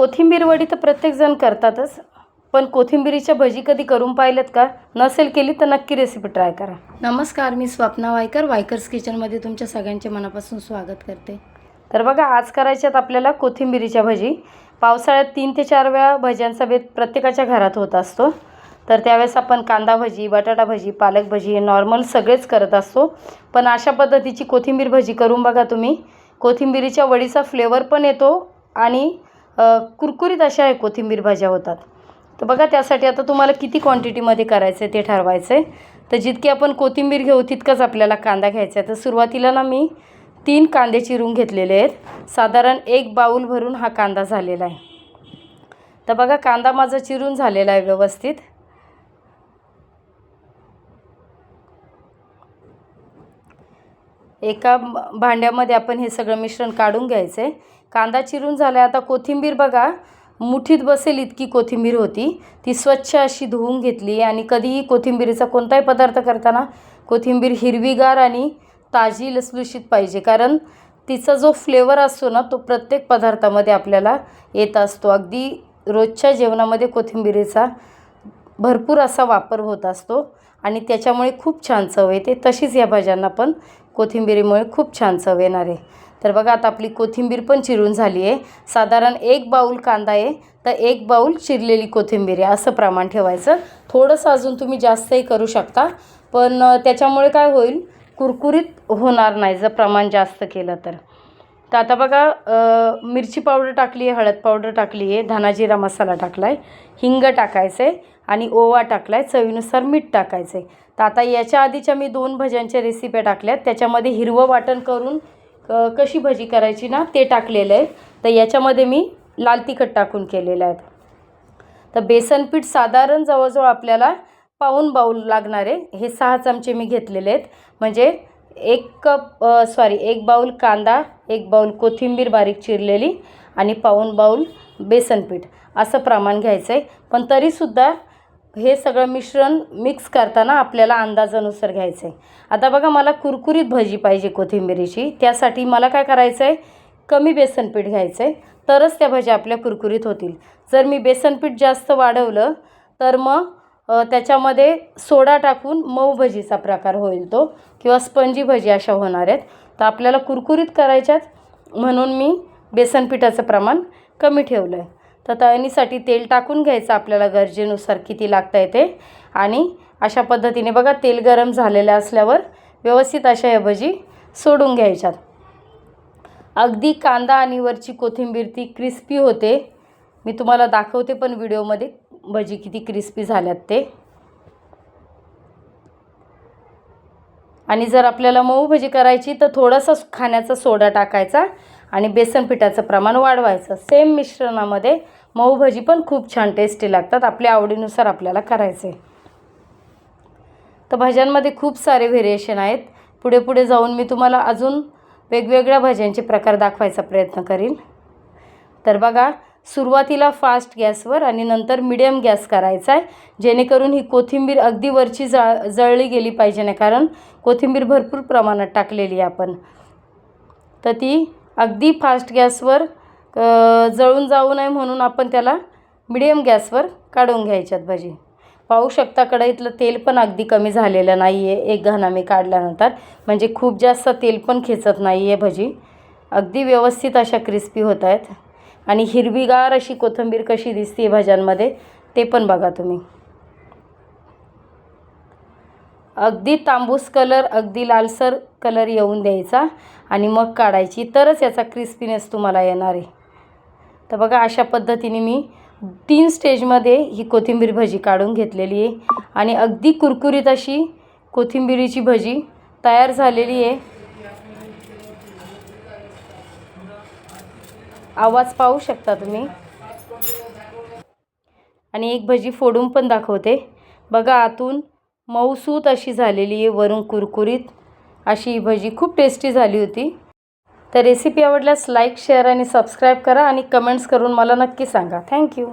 कोथिंबीर वडी तर प्रत्येकजण करतातच पण कोथिंबीरीच्या भजी कधी करून पाहिल्यात का? नसेल केली तर नक्की रेसिपी ट्राय करा. नमस्कार मी स्वप्ना वायकर वायकर्स किचनमध्ये तुमच्या सगळ्यांचे मनापासून स्वागत करते. तर बघा आज करायच्यात आपल्याला कोथिंबीरीच्या भजी. पावसाळ्यात तीन ते चार वेळा भज्यांचा बेत प्रत्येकाच्या घरात होत असतो. तर त्यावेळेस आपण कांदा भजी बटाटा भजी पालक भजी नॉर्मल सगळेच करत असतो. पण अशा पद्धतीची कोथिंबीर भजी करून बघा तुम्ही. कोथिंबीरीच्या वडीचा फ्लेवर पण येतो आणि कुरकुरीत अशा आहे कोथिंबीर भाज्या होतात. तर बघा त्यासाठी आता तुम्हाला किती क्वांटिटीमध्ये करायचं आहे ते ठरवायचं आहे तर जितकी आपण कोथिंबीर घेऊ तितकंच आपल्याला कांदा घ्यायचा आहे तर सुरुवातीला ना मी तीन कांदे चिरून घेतलेले आहेत. साधारण एक बाऊल भरून हा कांदा झालेला आहे. तर बघा कांदा माझा चिरून झालेला आहे व्यवस्थित. एका भांड्यामध्ये आपण हे सगळं मिश्रण काढून घ्यायचं आहे कांदा चिरून झाला आता कोथिंबीर बघा मुठीत बसेल इतकी कोथिंबीर होती. ती स्वच्छ अशी धुवून घेतली आणि कधीही कोथिंबीरीचा कोणताही पदार्थ करताना कोथिंबीर हिरवीगार आणि ताजी लसलुशीत पाहिजे. कारण तिचा जो फ्लेवर असतो ना तो प्रत्येक पदार्थामध्ये आपल्याला येत असतो. अगदी रोजच्या जेवणामध्ये कोथिंबीरीचा भरपूर असा वापर होत असतो आणि त्याच्यामुळे खूप छान चव येते. तशीच या भाज्यांना पण कोथिंबिरीमुळे खूप छान चव येणार आहे. तर बघा आता आपली कोथिंबीर पण चिरून झाली आहे. साधारण एक बाऊल कांदा आहे तर एक बाऊल चिरलेली कोथिंबीर आहे असं प्रमाण ठेवायचं. थोडंसं अजून तुम्ही जास्तही करू शकता पण त्याच्यामुळे काय होईल? कुरकुरीत होणार नाही जर प्रमाण जास्त केलं तर. तर आता बघा मिरची पावडर टाकली आहे हळद पावडर टाकली आहे धनाजिरा मसाला टाकला आहे हिंग टाकायचं आहे आणि ओवा टाकला आहे चवीनुसार मीठ टाकायचं आहे तर आता याच्या आधीच्या मी दोन भज्यांच्या रेसिप्या टाकल्यात. त्याच्यामध्ये हिरवं वाटण करून क कशी भजी करायची ना ते टाकलेलं आहे. तर याच्यामध्ये मी लाल तिखट टाकून केलेलं आहे. तर बेसन पीठ साधारण जवळजवळ आपल्याला पाऊन बाऊल लागणार आहे. हे सहा चमचे मी घेतलेले आहेत. म्हणजे एक कप सॉरी एक बाऊल कांदा एक बाऊल कोथिंबीर बारीक चिरलेली आणि पाऊन बाऊल बेसनपीठ असं प्रमाण घ्यायचं आहे पण तरीसुद्धा हे सगळं मिश्रण मिक्स करताना आपल्याला अंदाजानुसार घ्यायचं आहे आता बघा मला कुरकुरीत भजी पाहिजे कोथिंबिरीची. त्यासाठी मला काय करायचं आहे कमी बेसनपीठ घ्यायचं आहे तरच त्या भज्या आपल्या कुरकुरीत होतील. जर मी बेसनपीठ जास्त वाढवलं तर मग त्याच्यामध्ये सोडा टाकून मऊ भजीचा प्रकार होईल तो किंवा स्पंजी भजी अशा होणार आहेत. तर आपल्याला कुरकुरीत करायच्यात म्हणून मी बेसन पिठाचं प्रमाण कमी ठेवलं आहे तर तळणीसाठी तेल टाकून घ्यायचं आपल्याला गरजेनुसार किती लागतं आहे ते आणि अशा पद्धतीने बघा तेल गरम झालेलं असल्यावर व्यवस्थित अशा या भजी सोडून घ्यायच्यात. अगदी कांदा आणि वरची कोथिंबीर ती क्रिस्पी होते. मी तुम्हाला दाखवते पण व्हिडिओमध्ये भजी किती क्रिस्पी झाल्यात ते. आणि जर आपल्याला मऊ भजी करायची तर थोडासा खाण्याचा सोडा टाकायचा आणि बेसन पिठाचं प्रमाण वाढवायचं. सेम मिश्रणामध्ये मऊ भजी पण खूप छान टेस्टी लागतात आपल्या आवडीनुसार आपल्याला करायचे. तर भाज्यांमध्ये खूप सारे व्हेरिएशन आहेत. पुढे पुढे जाऊन मी तुम्हाला अजून वेगवेगळ्या भाज्यांचे प्रकार दाखवायचा प्रयत्न करीन. तर बघा सुरुवातीला फास्ट गॅसवर आणि नंतर मिडियम गॅस करायचा आहे. जेणेकरून ही कोथिंबीर अगदी वरची जळ जळली गेली पाहिजे नाही कारण कोथिंबीर भरपूर प्रमाणात टाकलेली आहे आपण. तर ती अगदी फास्ट गॅसवर जळून जाऊ नये म्हणून आपण त्याला मिडियम गॅसवर काढून घ्यायच्यात भाजी. पाहू शकता कढईतलं तेल पण अगदी कमी झालेलं नाही आहे एक घाणा मी काढल्यानंतर. म्हणजे खूप जास्त तेल पण खेचत नाही आहे भजी. अगदी व्यवस्थित अशा क्रिस्पी होत आहेत. आणि हिरवीगार अशी कोथिंबीर कशी दिसते भाज्यांमध्ये ते पण बघा तुम्ही. अगदी तांबूस कलर अगदी लालसर कलर येऊन द्यायचा आणि मग काढायची तरच याचा क्रिस्पीनेस तुम्हाला येणार आहे. तर बघा अशा पद्धतीने मी तीन स्टेजमध्ये ही कोथिंबीर भजी काढून घेतलेली आहे. आणि अगदी कुरकुरीत अशी कोथिंबिरीची भजी तयार झालेली आहे. आवाज पाहू शकता तुम्ही. आणि एक भजी फोडून पण दाखवते. बघा आतून मऊसूत अशी झालेली आहे वरून कुरकुरीत. अशी ही भजी खूप टेस्टी झाली होती. तर रेसिपी आवडल्यास लाईक शेअर आणि सबस्क्राईब करा आणि कमेंट्स करून मला नक्की सांगा. थँक्यू